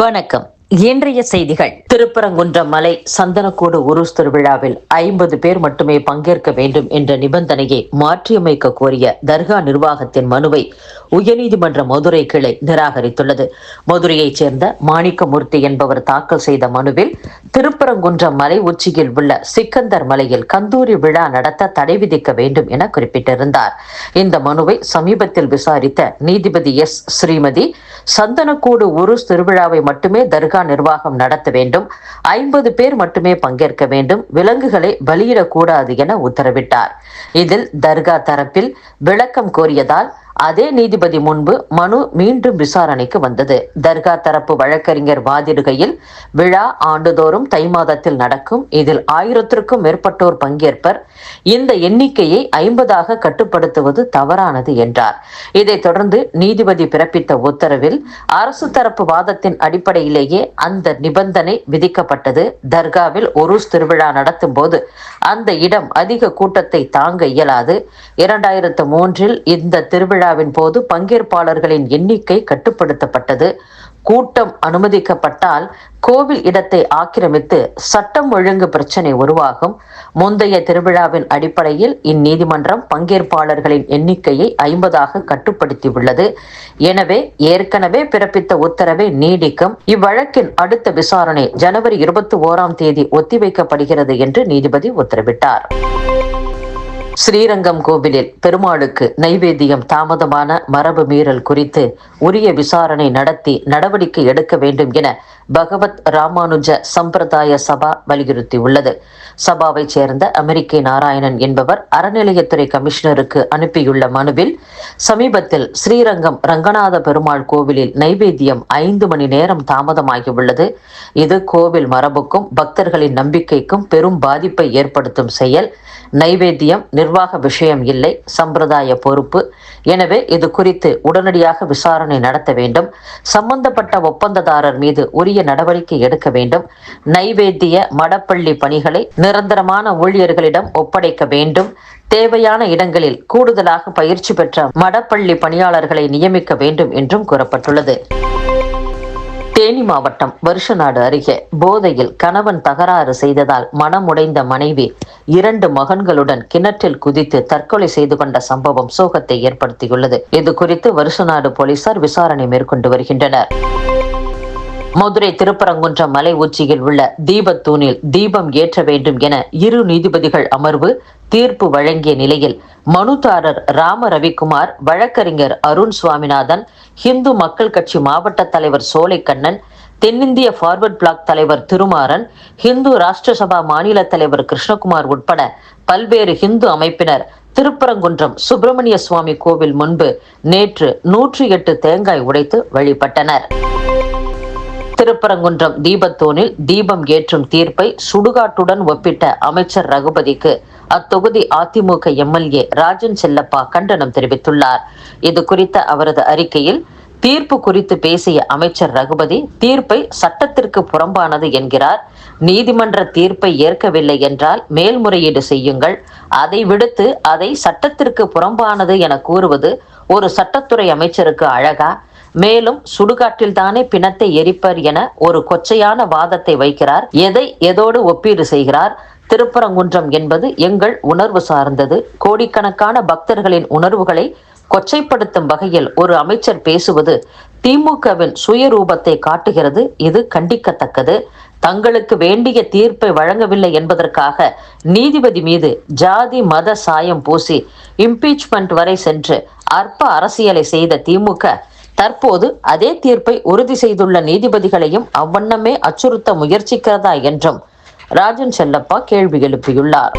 வணக்கம். இன்றைய செய்திகள். திருப்பரங்குன்றம் மலை சந்தனக்கூடு உருஸ் திருவிழாவில் ஐம்பது பேர் மட்டுமே பங்கேற்க வேண்டும் என்ற நிபந்தனையை மாற்றியமைக்க கோரிய தர்கா நிர்வாகத்தின் மனுவை உயர்நீதிமன்ற மதுரை கிளை நிராகரித்துள்ளது. மதுரையைச் சேர்ந்த மாணிக்கமூர்த்தி என்பவர் தாக்கல் செய்த மனுவில் திருப்பரங்குன்றம் மலை உச்சியில் உள்ள சிக்கந்தர் மலையில் கந்தூரி விழா நடத்த தடை விதிக்க வேண்டும் என குறிப்பிட்டிருந்தார். இந்த மனுவை சமீபத்தில் விசாரித்த நீதிபதி எஸ். ஸ்ரீமதி சந்தனக்கூடு உருஸ் திருவிழாவை மட்டுமே தர்கா நிர்வாகம் நடத்த வேண்டும். ஐம்பது பேர் மட்டுமே பங்கேற்க வேண்டும். விலங்குகளை பலியிடக்கூடாது என உத்தரவிட்டார். இதில் தர்கா தரப்பில் விளக்கம் கோரியதால் அதே நீதிபதி முன்பு மனு மீண்டும் விசாரணைக்கு வந்தது. தர்கா தரப்பு வழக்கறிஞர் வாதிடுகையில் விழா ஆண்டுதோறும் தை மாதத்தில் நடக்கும். இதில் ஆயிரத்திற்கும் மேற்பட்டோர் பங்கேற்பர். இந்த எண்ணிக்கையை ஐம்பதாக கட்டுப்படுத்துவது தவறானது என்றார். இதைத் தொடர்ந்து நீதிபதி பிறப்பித்த உத்தரவில் அரசு தரப்பு வாதத்தின் அடிப்படையிலேயே அந்த நிபந்தனை விதிக்கப்பட்டது. தர்காவில் ஒருஸ் திருவிழா நடத்தும் போது அந்த இடம் அதிக கூட்டத்தை தாங்க இயலாது. இரண்டாயிரத்து மூன்றில் இந்த திருவிழா விழாவின் போது பங்கேற்பாளர்களின் எண்ணிக்கை கட்டுப்படுத்தப்பட்டது. கூட்டம் அனுமதிக்கப்பட்டால் கோவில் இடத்தை ஆக்கிரமித்து சட்டம் ஒழுங்கு பிரச்சனை உருவாகும். முந்தைய திருவிழாவின் அடிப்படையில் இந்நீதிமன்றம் பங்கேற்பாளர்களின் எண்ணிக்கையை ஐம்பதாக கட்டுப்படுத்தியுள்ளது. எனவே ஏற்கனவே பிறப்பித்த உத்தரவை நீடிக்கும். இவ்வழக்கின் அடுத்த விசாரணை ஜனவரி இருபத்தி ஓராம் தேதி ஒத்திவைக்கப்படுகிறது என்று நீதிபதி உத்தரவிட்டார். ஸ்ரீரங்கம் கோவிலில் பெருமாளுக்கு நைவேத்தியம் தாமதமான மரபு மீறல் குறித்து உரிய விசாரணை நடத்தி நடவடிக்கை எடுக்க வேண்டும் என பகவத் ராமானுஜ சம்பிரதாய சபா வலியுறுத்தியுள்ளது. சபாவை சேர்ந்த அமெரிக்க நாராயணன் என்பவர் அறநிலையத்துறை கமிஷனருக்கு அனுப்பியுள்ள மனுவில் சமீபத்தில் ஸ்ரீரங்கம் ரங்கநாத பெருமாள் கோவிலில் நைவேத்தியம் ஐந்து மணி நேரம் தாமதமாகியுள்ளது. இது கோவில் மரபுக்கும் பக்தர்களின் நம்பிக்கைக்கும் பெரும் பாதிப்பை ஏற்படுத்தும் செயல். நைவேத்தியம் நிர்வாக விஷயம் இல்லை சம்பிரதாய பொறுப்பு. எனவே இது குறித்து உடனடியாக விசாரணை நடத்த வேண்டும். சம்பந்தப்பட்ட ஒப்பந்ததாரர் மீது உரிய நடவடிக்கை எடுக்க வேண்டும். நைவேத்திய மடப்பள்ளி பணிகளை நிரந்தரமான ஊழியர்களிடம் ஒப்படைக்க வேண்டும். தேவையான இடங்களில் கூடுதலாக பயிற்சி பெற்ற மடப்பள்ளி பணியாளர்களை நியமிக்க வேண்டும் என்றும் கூறப்பட்டுள்ளது. தேனி மாவட்டம் வருஷநாடு அருகே போதையில் கணவன் தகராறு செய்ததால் மனமுடைந்த மனைவி இரண்டு மகன்களுடன் கிணற்றில் குதித்து தற்கொலை செய்து கொண்ட சம்பவம் சோகத்தை ஏற்படுத்தியுள்ளது. இது குறித்து வருஷநாடு போலீசார் விசாரணை மேற்கொண்டு வருகின்றனர். மதுரை திருப்பரங்குன்றம் மலை உச்சியில் உள்ள தீபத்தூணில் தீபம் ஏற்ற வேண்டும் என இரு நீதிபதிகள் அமர்வு தீர்ப்பு வழங்கிய நிலையில் மனுதாரர் ராம ரவிக்குமார் வழக்கறிஞர் அருண் சுவாமிநாதன் ஹிந்து மக்கள் கட்சி மாவட்ட தலைவர் சோலைக்கண்ணன் தென்னிந்திய ஃபார்வர்ட் பிளாக் தலைவர் திருமாறன் ஹிந்து ராஷ்டிர சபா மாநில தலைவர் கிருஷ்ணகுமார் உட்பட பல்வேறு ஹிந்து அமைப்பினர் திருப்பரங்குன்றம் சுப்பிரமணிய சுவாமி கோவில் முன்பு நேற்று நூற்றி எட்டு தேங்காய் உடைத்து வழிபட்டனர். திருப்பரங்குன்றம் தீபத்தோனில் தீபம் ஏற்றும் தீர்ப்பை சுடுகாட்டுடன் ஒப்பிட்ட அமைச்சர் ரகுபதிக்கு அத்தொகுதி அதிமுக எம்எல்ஏ ராஜன் செல்லப்பா கண்டனம் தெரிவித்துள்ளார். இது குறித்த அவரது அறிக்கையில் தீர்ப்பு குறித்து பேசிய அமைச்சர் ரகுபதி தீர்ப்பை சட்டத்திற்கு புறம்பானது என்கிறார். நீதிமன்ற தீர்ப்பை ஏற்கவில்லை என்றால் மேல்முறையீடு செய்யுங்கள். அதை விடுத்து அதை சட்டத்திற்கு புறம்பானது என கூறுவது ஒரு சட்டத்துறை அமைச்சருக்கு அழகா? மேலும் சுடுகாட்டில் தானே பிணத்தை எரிப்பர் என ஒரு கொச்சையான வாதத்தை வைக்கிறார். எதை எதோடு ஒப்பீடு செய்கிறார்? திருப்பரங்குன்றம் என்பது எங்கள் உணர்வு சார்ந்தது. கோடிக்கணக்கான பக்தர்களின் உணர்வுகளை கொச்சைப்படுத்தும் வகையில் ஒரு அமைச்சர் பேசுவது திமுகவின் சுயரூபத்தை காட்டுகிறது. இது கண்டிக்கத்தக்கது. தங்களுக்கு வேண்டிய தீர்ப்பை வழங்கவில்லை என்பதற்காக நீதிபதி மீது ஜாதி மத சாயம் பூசி இம்பீச்மெண்ட் வரை சென்று அற்ப அரசியலை செய்த திமுக தற்போது அதே தீர்ப்பை உறுதி செய்துள்ள நீதிபதிகளையும் அவ்வண்ணமே அச்சுறுத்த முயற்சிக்கிறதா என்றும் ராஜன் செல்லப்பா கேள்வி எழுப்பியுள்ளார்.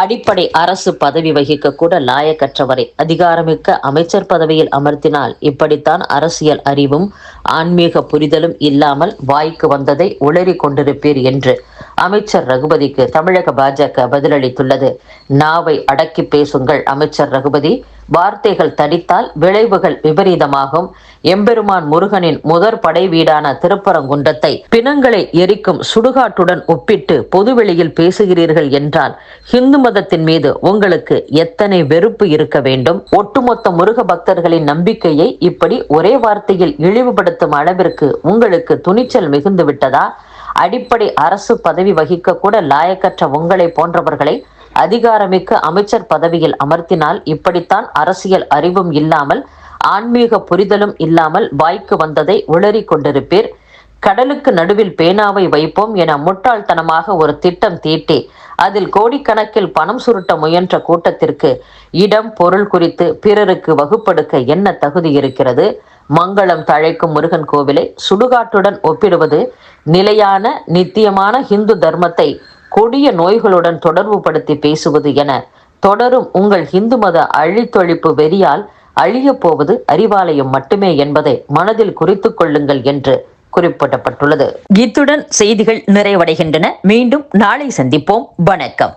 அடிப்படை அரசு பதவி வகிக்க கூட லாயக்கற்றவரை அதிகாரமிக்க அமைச்சர் பதவியில் அமர்த்தினால் இப்படித்தான் அரசியல் அறிவும் ஆன்மீக புரிதலும் இல்லாமல் வாய்க்கு வந்ததை உளறி கொண்டிருப்பீர் என்று அமைச்சர் ரகுபதிக்கு தமிழக பாஜக பதிலளித்துள்ளது. நாவை அடக்கி பேசுங்கள் அமைச்சர் ரகுபதி. வார்த்தைகள் தடித்தால் விளைவுகள் விபரீதமாகும். எம்பெருமான் முருகனின் முதற் படை வீடான திருப்பரங்குன்றத்தை பிணங்களை எரிக்கும் சுடுகாட்டுடன் ஒப்பிட்டு பொதுவெளியில் பேசுகிறீர்கள் என்றால் இந்து மதத்தின் மீது உங்களுக்கு எத்தனை வெறுப்பு இருக்க வேண்டும்? ஒட்டுமொத்த முருக பக்தர்களின் நம்பிக்கையை இப்படி ஒரே வார்த்தையில் இழிவுபடுத்த வெளிப்படுத்தும் அளவிற்கு உங்களுக்கு துணிச்சல் மிகுந்து விட்டதா? அடிப்படை அரசு பதவி வகிக்க கூட லாயக்கற்ற உங்களை போன்றவர்களை அதிகாரமிக்க அமைச்சர் பதவியில் அமர்த்தினால் இப்படித்தான் அரசியல் அறிவும் இல்லாமல் ஆன்மீக புரிதலும் இல்லாமல் வாய்க்கு வந்ததை உளறி கொண்டிருப்பீர். கடலுக்கு நடுவில் பேனாவை வைப்போம் என முட்டாள்தனமாக ஒரு திட்டம் தீட்டி அதில் கோடிக்கணக்கில் பணம் சுருட்ட முயன்ற கூட்டத்திற்கு இடம் பொருள் குறித்து பிறருக்கு வகுப்படுக்க என்ன தகுதி இருக்கிறது? மங்களம் தழைக்கும் முருகன் கோவிலை சுடுகாட்டுடன் ஒப்பிடுவது நிலையான நித்தியமான ஹிந்து தர்மத்தை கொடிய நோய்களுடன் தொடர்புபடுத்தி பேசுவது என தொடரும் உங்கள் இந்து மத அழித்தொழிப்பு வெறியால் அழியப் போவது அறிவாலயம் மட்டுமே என்பதை மனதில் குறித்து கொள்ளுங்கள் என்று குறிப்பிடப்பட்டுள்ளது. இத்துடன் செய்திகள் நிறைவடைகின்றன. மீண்டும் நாளை சந்திப்போம். வணக்கம்.